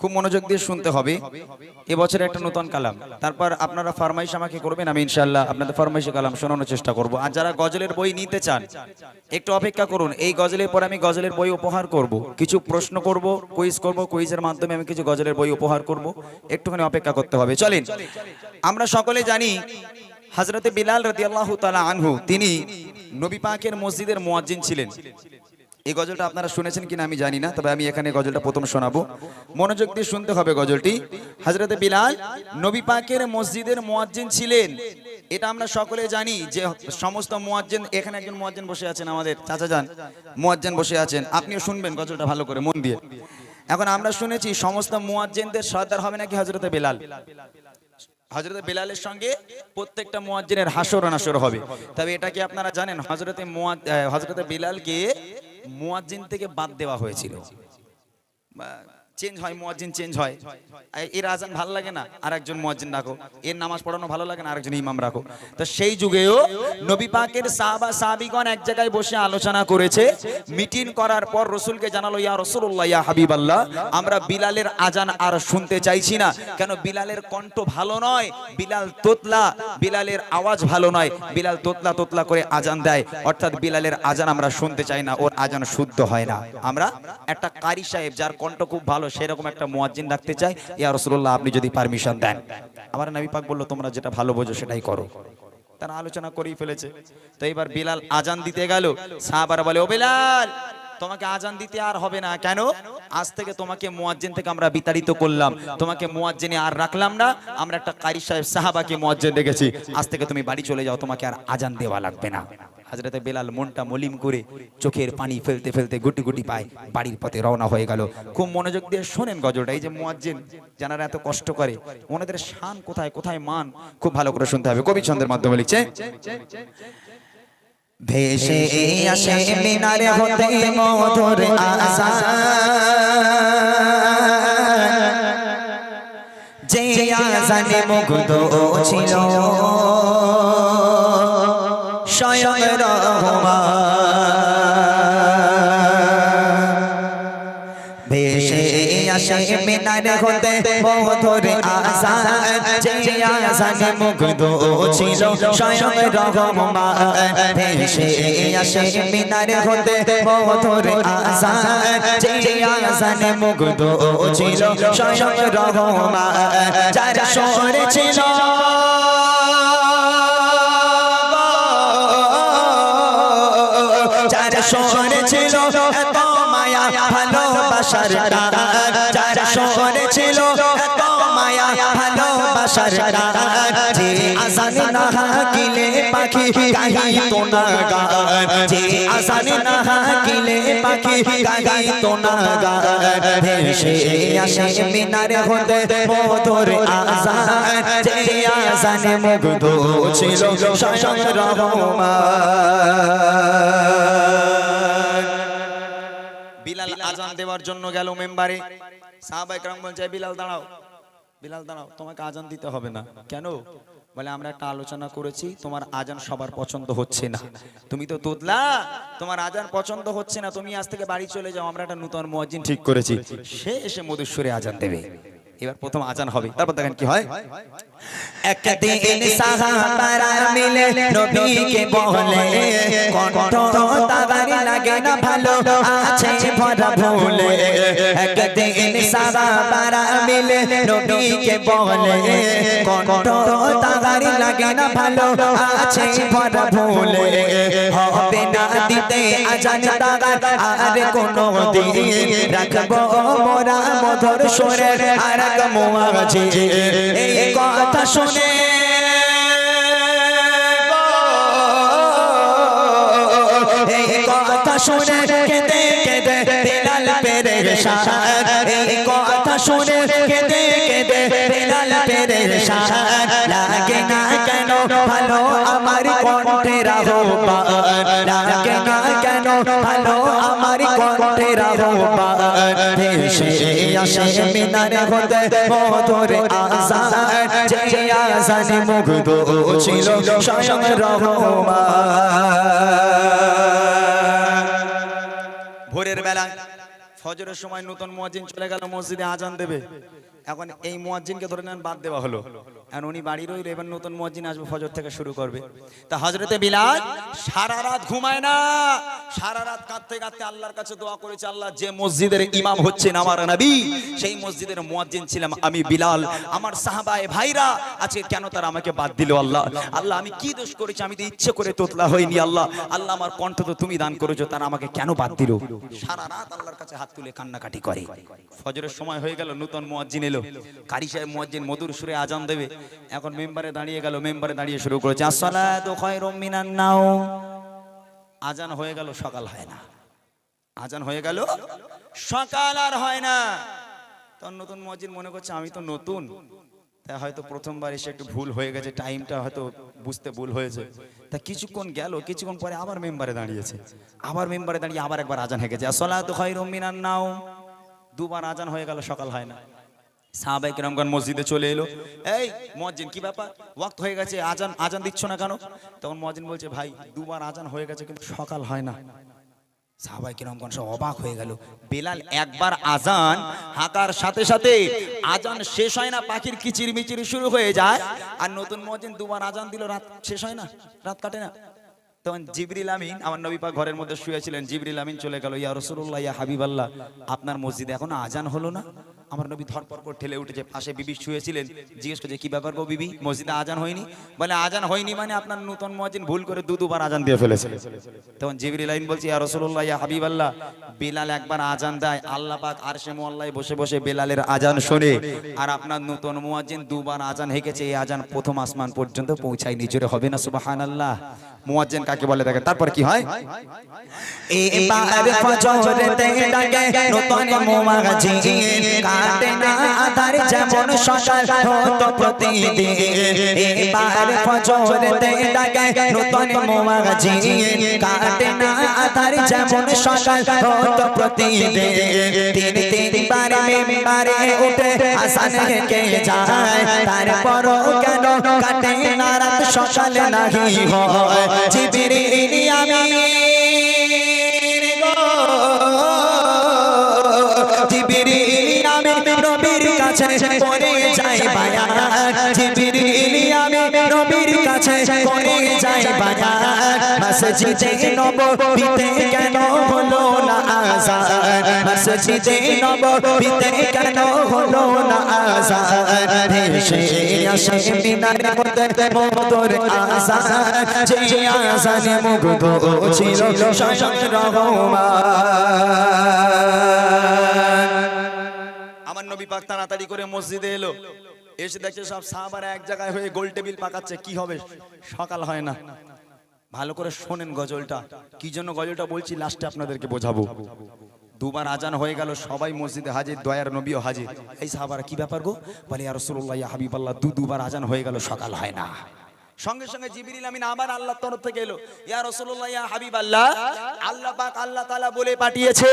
খুব মনোযোগ দিয়ে শুনতে হবে। এবছরে একটা নতুন কালাম। তারপর আপনারা ফরমাইশ আমাকে করবেন, আমি ইনশাল্লাহ আপনাদের ফরমাইশে কালাম শোনানোর চেষ্টা করব। আর যারা গজলের বই নিতে চান, একটু অপেক্ষা করুন। এই গজলের পর আমি গজলের বই উপহার করব। কিছু প্রশ্ন করব কুইজ করব কুইজের মাধ্যমে আমি কিছু গজলের বই উপহার করব। একটুখানি অপেক্ষা করতে হবে। চলেন, আমরা সকলে জানি হজরতে বিলাল রাদিয়াল্লাহু তাআলা আনহু, তিনি নবী পাকের মসজিদের মুয়াজ্জিন ছিলেন। এই গজলটা আপনারা শুনেছেন কিনা আমি জানি না, তবে আমি এখানে গজলটা প্রথম শোনাবো। মনোযোগ দিয়ে শুনতে হবে গজলটি। হজরতে বিলাল নবী পাকের মসজিদের মুয়াজ্জিন ছিলেন। এটা আমরা সকলে জানি যে সমস্ত মুয়াজ্জিন, এখানে একজন মুয়াজ্জিন বসে আছেন আমাদের। চাচা যান, মুয়াজ্জিন বসে আছেন। আপনিও শুনবেন গজলটা ভালো করে, মন দিয়ে। এখন আমরা শুনেছি সমস্ত মুয়াজ্জিনদের সর্দার হবে নাকি হজরতে বিলাল? হজরত বেলালের সঙ্গে প্রত্যেকটা মুয়াজ্জিনের হাসর নাসর হবে। তবে এটা কি আপনারা জানেন? হজরতে হজরতে বিলালকে মুয়াজ্জিন থেকে বাদ দেওয়া হয়েছিল। চেঞ্জ হয়, মুয়াজ্জিন চেঞ্জ হয়। এর আজান ভালো লাগে না? আর একজন মুয়াজ্জিন রাখো। এর নামাজ পড়ানো ভালো লাগে না? আরেকজন ইমাম রাখো। তো সেই যুগেও নবী পাকের সাহাবা, সাহাবিগণ এক জায়গায় বসে আলোচনা করেছে। মিটিং করার পর রসুলকে জানালো, ইয়া রসুল্লাহ ইয়া হাবিবাল্লাহ, আমরা বিলালের আজান আর শুনতে চাইছি না। কেন? বিলালের কণ্ঠ ভালো নয়, বিলাল তোতলা, বিলালের আওয়াজ ভালো নয়। বিলাল তোতলা তোতলা করে আজান দেয়। অর্থাৎ বিলালের আজান আমরা শুনতে চাই না, ওর আজান শুদ্ধ হয় না। আমরা একটা কারি সাহেব, যার কণ্ঠ খুব ভালো সেরকম একটা মুয়াজ্জিন রাখতে চাই। ইয়া রাসূলুল্লাহ, আপনি যদি পারমিশন দেন। আমার নবী পাক বলল, তোমরা যেটা ভালো বোঝো সেটাই করো। তারা আলোচনা করেই ফেলেছে। তো এবার বিলাল আজান দিতে গেল। সাহাবারা বলে, ও বিলাল, তোমাকে আজান দিতে আর হবে না। কেন? আজ থেকে তোমাকে মুয়াজ্জিন থেকে আমরা বিতাড়িত করলাম। তোমাকে মুয়াজ্জিনে আর রাখলাম না। আমরা একটা কারি সাহেব সাহাবাকে মুয়াজ্জিন রেখেছি। আজ থেকে তুমি বাড়ি চলে যাও, তোমাকে আর আজান দেওয়া লাগবে না। হাজরতে বেলাল মনটা মলিম করে চোখের পানি ফেলতে ফেলতে গুটি গুটি পায় বাড়ির পথে রওনা হয়ে গেল। খুব মনোযোগ দিয়ে শোনেন গজলটা, এই যে মুয়াজ্জিন যারা এত কষ্ট করে, ওনাদের শান কোথায় কোথায় মান, খুব ভালো করে শুনতে হবে। কবি ছন্দের মাধ্যমে লিখছে, ভেসে আসে মিনারে হতে মধুর আশা যে আজানে মুগ্ধ ছিল রহমান। ভেসে আসে মিনারে হতে মধুর আশা যে আজানে মুগ্ধ ছিল স্বয়ং রহমান। ভেসে আসে মিনারে হতে মধুর আশা যে আজানে মুগ্ধ ছিল স্বয়ং যার সরে ছিল এত মায়া ভালোবাসার টান যার সরে ছিল এত মায়া ভালোবাসার টান যে আসানে না হাকিলে পাখি গাহি না গান যে আসানে না হাকিলে পাখি গাহি না গান ভেসে আসে মিনারে হতে মধুর আজান যে আজানে মুগ্ধ ছিল স্বয়ং রহমান। বিলাল আজান দেওয়ার জন্য গেল মেম্বারে। সাহাবাই ক্রাম বলছে বিলাল দাঁড়াও। বিলাল দাঁড়াও তোমাকে আজান দিতে হবে না। কেন? বলে আমরা একটা আলোচনা করেছি তোমার আজান সবার পছন্দ হচ্ছে না। তুমি তো তোদলা তোমার আজান পছন্দ হচ্ছে না তুমি আজ থেকে বাড়ি চলে যাও আমরা একটা নূতন মজিন ঠিক করেছি। সে এসে মধুস্বরে আজান দেবে। এবার প্রথম আজান হবে। তারপর দেখেন কি হয়। একদিন সাহাবারা মিলে নবীকে বলে কণ্ঠ তাবারি লাগে না ভালো আছে ভরা ভুলে। একদিন সাহাবারা মিলে নবীকে বলে, কণ্ঠ তাবারি লাগে না ভালো আছে ভরা ভুলে। হবে না দিতে আজান তাগার আর কোনো দিন। রাখব মোরা মধুর সোরে, আর মুয়াজি এই কথা শুনে শুনে কেঁদে কেঁদে বিলাল পেরেশান এই কথা শুনে কেঁদে কেঁদে বিলাল পেরেশান লাগে না কেন? ভালো আমার কণ্ঠের আহ্বান লাগে না কেন? ভালো আমার ভেসে আসে মিনারে হতে মধুর আজান। যে আজানে মুগ্ধ ছিল স্বয়ং রহমান ভোরের বেলা ফজরের সময় নতুন মুয়াজ্জিন চলে গেল, মসজিদে আজান দেবে। এখন এই মুয়াজ্জিনকে ধরে নেন বাদ দেওয়া হলো। এখন উনি বাড়ি রইল এবার নতুন মুয়াজ্জিন আসবে ফজর থেকে শুরু করবে। তা হজরতে বিলাল সারা রাত ঘুমায় না সারা রাত কাঁদতে কাঁদতে আল্লাহর কাছে দোয়া করেছে আল্লাহ যে মসজিদের ইমাম হচ্ছেন আমার নবী সেই মসজিদের মুয়াজ্জিন ছিলাম আমি বিলাল। আমার সাহাবায়ে ভাইরা আজকে কেন তারা আমাকে বাদ দিল আল্লাহ? আল্লাহ আমি কি দোষ করেছি? আমি তো ইচ্ছে করে তোতলা হইনি আল্লাহ। আল্লাহ আমার কণ্ঠ তো তুমি দান করেছ তারা আমাকে কেন বাদ দিল? সারা রাত আল্লাহর কাছে হাত তুলে কান্নাকাটি করে। ফজরের সময় হয়ে গেল নতুন মুয়াজ্জিন এলো। কারি সাহেব মুয়াজ্জিন মধুর সুরে আজান দেবে। এখন মেম্বারে দাঁড়িয়ে গেল, মেম্বারে দাঁড়িয়ে শুরু করেছে। নাওম আজান হয়ে গেল, সকাল হয় না। আজান হয়ে গেল, সকাল আর হয় না। তখন নতুন মসজিদ মনে করছে, আমি তো নতুন। তাই হয়তো প্রথমবার এসে একটু ভুল হয়ে গেছে, টাইমটা হয়তো বুঝতে ভুল হয়েছে। তা কিছুক্ষণ গেল, কিছুক্ষণ পরে আবার মেম্বারে দাঁড়িয়েছে। আবার মেম্বারে দাঁড়িয়ে আবার একবার আজান হয়ে গেছে। আসসালাতু খায়রুম মিনান নাও। দুবার আজান হয়ে গেল, সকাল হয় না। সাহাবাই কিরমগণ মসজিদে চলে এলো। এই মসজিদ কি ব্যাপার? ওয়াক্ত হয়ে গেছে, আজান আজান দিচ্ছ না কেন? তখন মসজিদ বলছে, ভাই, দুবার আজান হয়ে গেছে, কিন্তু সকাল হয় না। সাহাবাই কিরমগণ সব অবাক হয়ে গেল। বেলাল একবার আজান, হাঁকার সাথে সাথে আজান শেষ হয় না, পাখির কিচির মিচির শুরু হয়ে যায়। আর নতুন মজিন দুবার আজান দিল, রাত শেষ হয় না, রাত কাটে না। তখন জিবরিল আমিন, আমার নবী পাক ঘরের মধ্যে শুয়েছিলেন, জিবরিল আমিন চলে গেল, ইয়া রসুল্লাহ ইয়া হাবিবাল্লাহ, আপনার মসজিদে এখনও আজান হলো না? আমার নবী ধরপর করে ঠেলে উঠেছে। পাশে বিবি শুয়েছিলেন। জিজ্ঞেস করছে, কি ব্যাপার গো বিবি? মসজিদে আজান হয়নি? বলে, আজান হয়নি মানে আপনার নতুন মসজিদ ভুল করে দু দুবার আজান দিয়ে ফেলেছে। তখন জিবরিল আমিন বলছে, ইয়া রসুল্লাহ ইয়া হাবিবাল্লাহ, বেলাল একবার আজান দেয়। আল্লাহ পাক আরশে মোয়াল্লায় বসে বসে বেলালের আজান শোনে। আর আপনার নতুন মুয়াজ্জিন দুবার আজান হেঁকেছে। এই আজান প্রথম আসমান পর্যন্ত পৌঁছায় নিজরে হবে না, সুবহানাল্লাহ। মুয়াজ্জিন কাকে বলে দেখেন? তারপর কি হয়? এবার ফজরেতে ডাকে নতুন মুয়াজ্জিন। কাটে না আধার যেমন সকাল হতো প্রতিদিন। এবার ফজরেতে ডাকে নতুন মুয়াজ্জিন। কাটে না আধার যেমন সকাল হতো প্রতিদিন। তিন তিনবার মেম্বারে উঠে আসান কে যায়। তারপরও কেন কাটে না রাত সকালে নাহি হয়? জিবরিল আমিন নবীর কাছে পড়ে যায় বায়ান জিবরিল আমিন নবীর কাছে পড়ে যায় বায়ান মসজিদে নববীতে কেন হলো না আযান মসজিদে নববীতে কেন হলো না আযান ভেসে আসে মিনার মধ্যে মোর আযান যে আযানে মুগ্ধ ছিল স্বয়ং রহমান। পাক তাড়াতাড়ি করে মসজিদে এলো। এসে দেখে সব সাহাবার এক জায়গায় হয়ে গোল টেবিল পাকাচ্ছে, কি হবে? সকাল হয় না। ভালো করে শোনেন গজলটা। কি জন্য গজলটা বলছি লাস্টে আপনাদেরকে বোঝাবো। দুবার আজান হয়ে গেল, সবাই মসজিদে হাজির, দয়ার নবীও হাজির। এই সাহাবারা কি ব্যাপার গো? বলে আর রসুল্লাহ হাবিবাল্লাহ দু দুবার আজান হয়ে গেল, সকাল হয় না। সঙ্গে সঙ্গে জিবিরিল আমিন আবার আল্লাহর তরফ থেকে এলো। ইয়া রাসূলুল্লাহ, ইয়া হাবিবাল্লাহ, আল্লাহ পাক আল্লাহ তাআলা বলে পাঠিয়েছে,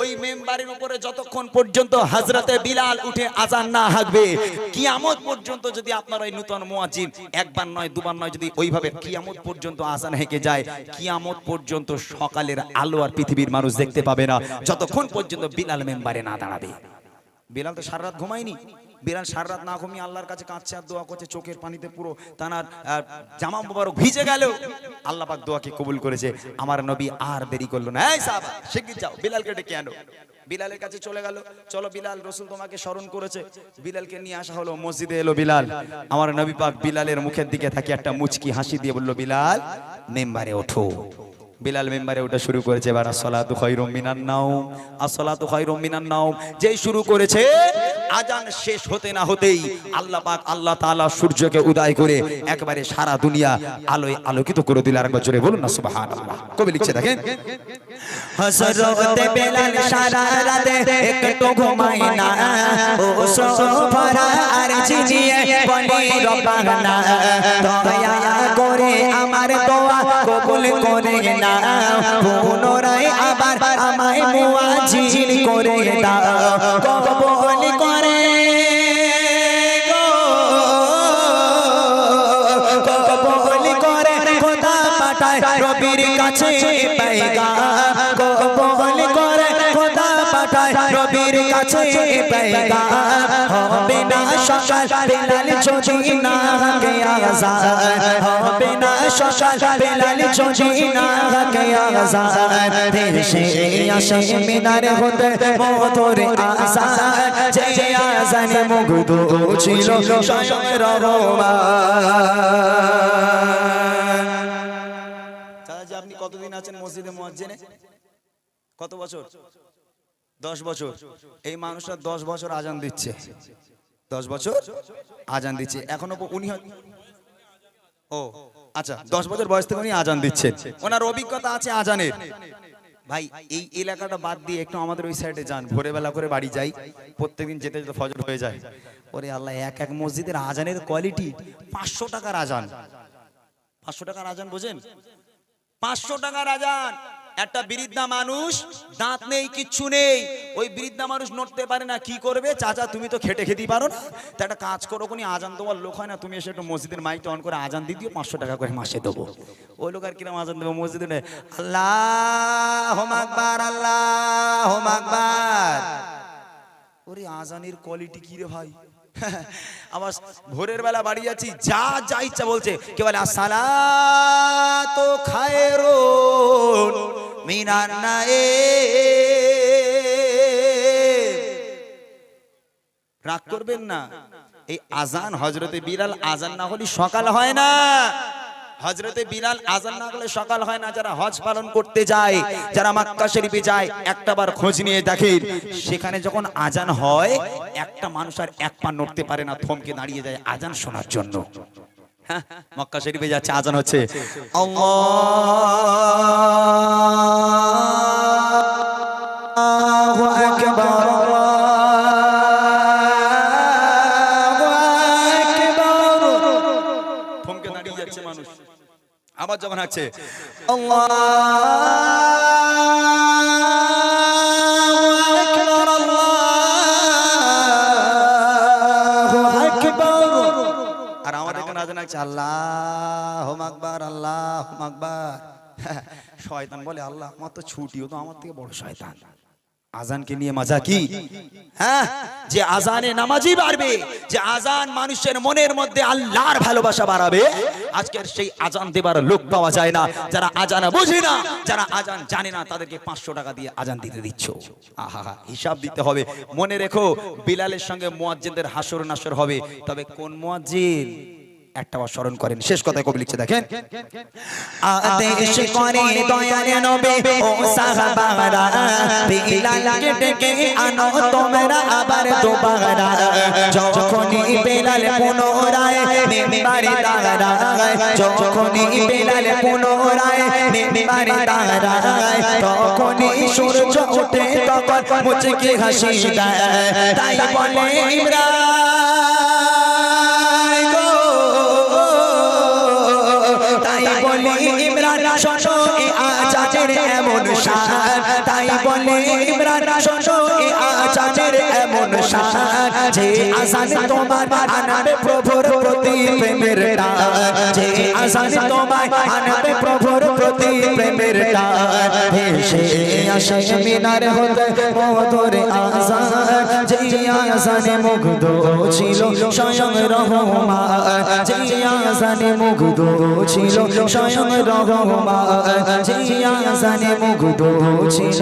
ওই মেম্বারের উপরে যতক্ষণ পর্যন্ত হযরতে বিলাল উঠে আজান না হাঁকবে, কিয়ামত পর্যন্ত যদি আপনার ওই নূতন মুয়াজ্জিন একবার নয়, দুবার নয়, যদি ওইভাবে কিয়ামত পর্যন্ত আজান হেঁকে যায়, কিয়ামত পর্যন্ত সকালের আলো আর পৃথিবীর মানুষ দেখতে পাবে না, যতক্ষণ পর্যন্ত বিলাল মেম্বারে না দাঁড়াবে। বিলাল তো সারা রাত ঘুমায়নি। বিলাল সারা রাত না ঘুমিয়ে আল্লাহর কাছে কাঁদছে আর দোয়া করছে, চোখের পানিতে পুরো তানার জামা মুবারক ভিজে গেল। আল্লাহ পাক দোয়াকে কবুল করেছে। আমার নবী আর দেরি করল না। এই সাহাবা, শিগগির যাও, বিলালকে ডেকে আনো। বিলালের কাছে চলে গেল। চলো বিলাল, রসুল তোমাকে স্মরণ করেছে। বিলালকে নিয়ে আসা হলো, মসজিদে এলো বিলাল। আমার নবী পাক বিলালের মুখের দিকে থাকি একটা মুচকি হাসি দিয়ে বলল, বিলাল, মেম্বারে ওঠো। বিলাল মেম্বারে ওটা শুরু করেছে, এবার আসসালাতু খায়রুম মিনান নাওম, আসসালাতু খায়রুম মিনান নাওম। যেই শুরু করেছে, আজান শেষ হতে না হতেই আল্লাহ পাক আল্লাহ তাআলা সূর্যকে উদয় করে একবারে সারা দুনিয়া আলোয় আলোকিত করে দিল। আরেকবার জোরে বলুন না, সুবহানাল্লাহ। কবি লিখছে, দেখেন। হজরতে বেলাল সারা রাতে একটু ঘুমাই না। ও সোফরা আর ঝিঝিয়ে বলে রবানা। দয়া আমার দোয়া কবুল করে না পুনরায় আবার আমায় মুয়াজির করে দাও। কাছে পেগাম হবে না সকাল বেলাল যদি না গে আজান হবে না সকাল বেলাল যদি না আজান দেশে আসে মিনারে হতে যে আজানে মুগ্ধ ছিল আপনি কতদিন আছেন মসজিদে মুয়াজ্জিনে কত বছর? দশ বছর। এই মানুষটা দশ বছর আজান দিচ্ছে। দশ বছর আজান দিচ্ছে। এখনও উনি ও আচ্ছা দশ বছর বয়স থেকে উনি আজান দিচ্ছেন। ওনার অভিজ্ঞতা আছে আজানের। ভাই, এই এলাকাটা বাদ দিয়ে একটু আমাদের ওই সাইডে যান। ভোরবেলা করে বাড়ি যাই। প্রত্যেকদিন যেতে যেতে ফজর হয়ে যায়। ওরে আল্লাহ, এক এক মসজিদের আজানের কোয়ালিটি পাঁচশো টাকার আজান। পাঁচশো টাকার আজান বোঝেন? পাঁচশো টাকার আজান। একটা বৃদ্ধা মানুষ, দাঁত নেই, কিচ্ছু নেই। ওই বৃদ্ধা মানুষ নড়তে পারে না, কি করবে? চাচা, তুমি তো খেটে খেতেই পারো না। তা একটা কাজ করো, কোনি আজান দেওয়ার লোক হয় না, তুমি এসে একটু মসজিদের মাইকটা অন করে আজান দিয়ে দিও, পাঁচশো টাকা করে মাসে দেবো। ওই লোক আর কিরম আজান দেবো মসজিদে আল্লাহ আল্লাহ ওরে আজানের কোয়ালিটি কি রে ভাই? আমার ভোরের বেলা বাড়ি যাচ্ছি যা যা ইচ্ছা বলছে। কে বলে আসালা তো খায়রো মিনার মিনান এ রাগ করবেন না। এই আজান হজরতে বিড়াল আজান না হলে সকাল হয় না। হজরতে বিলাল আজান না হলে সকাল হয় না যারা হজ পালন করতে যায় যারা মাক্কা শরীফে যায় একটা বার খোঁজ নিয়ে দেখেন সেখানে যখন আজান হয় একটা মানুষ আর এক পা নড়তে পারে না থমকে দাঁড়িয়ে যায় আজান শোনার জন্য। হ্যাঁ, মক্কা শরীফে যাচ্ছে আজান হচ্ছে আল্লাহু আবার যখন আকবার। আর আমাদের এখানে আজান আছে, আল্লাহ আকবার আল্লাহ আকবার। শয়তান বলে আল্লাহ, আমার তো ছুটিও তো আমার থেকে বড় শয়তান। আজানকে নিয়ে মজা কি? হ্যাঁ? যে আজানে নামাজি বাড়বে, যে আজান মানুষের মনের মধ্যে আল্লাহর ভালোবাসা বাড়াবে আজকের সেই আজান দেবার লোক পাওয়া যায় না। যারা আজান বোঝে না, যারা আজান জানে না, তাদেরকে পাঁচশো টাকা দিয়ে আজান দিতে দিচ্ছ। আহা, হিসাব দিতে হবে। মনে রেখো, বিলালের সঙ্গে মুয়াজ্জিনদের হাসর নাসর হবে। তবে কোন মুয়াজ্জিন? একটা বার স্মরণ করেন। শেষ কথায় কবি লিখছে দেখেন। আদেশ করে দয়াল নবী ও সাহাবারা। বিলালকে ডেকে আনো তোমরা আবার দুবারা। যখনই বেলাল পুনরায় মেম্বারে দাঁড়ায় যখনই বেলাল পুনরায় মেম্বারে দাঁড়ায় তখনই সূর্য ওঠে তখন মুচকি হাসি দেয়। তাই বলে ইমরান। শোনো এ আজানের এমন শান যে আজান তোমার আনবে প্রভুর প্রতি প্রেমের টান যে আজান তোমার আনবে প্রভুর প্রতি প্রেমের টান ভেসে আসে মিনার হতে মধুর আজান। যে আজানে মুগ্ধ ছিল স্বয়ং রহমান। যে আজানে মুগ্ধ ছিল স্বয়ং রহমান। যে আজানে মুগ্ধ ছিল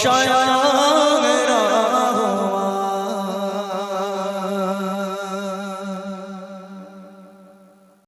স্বয়ং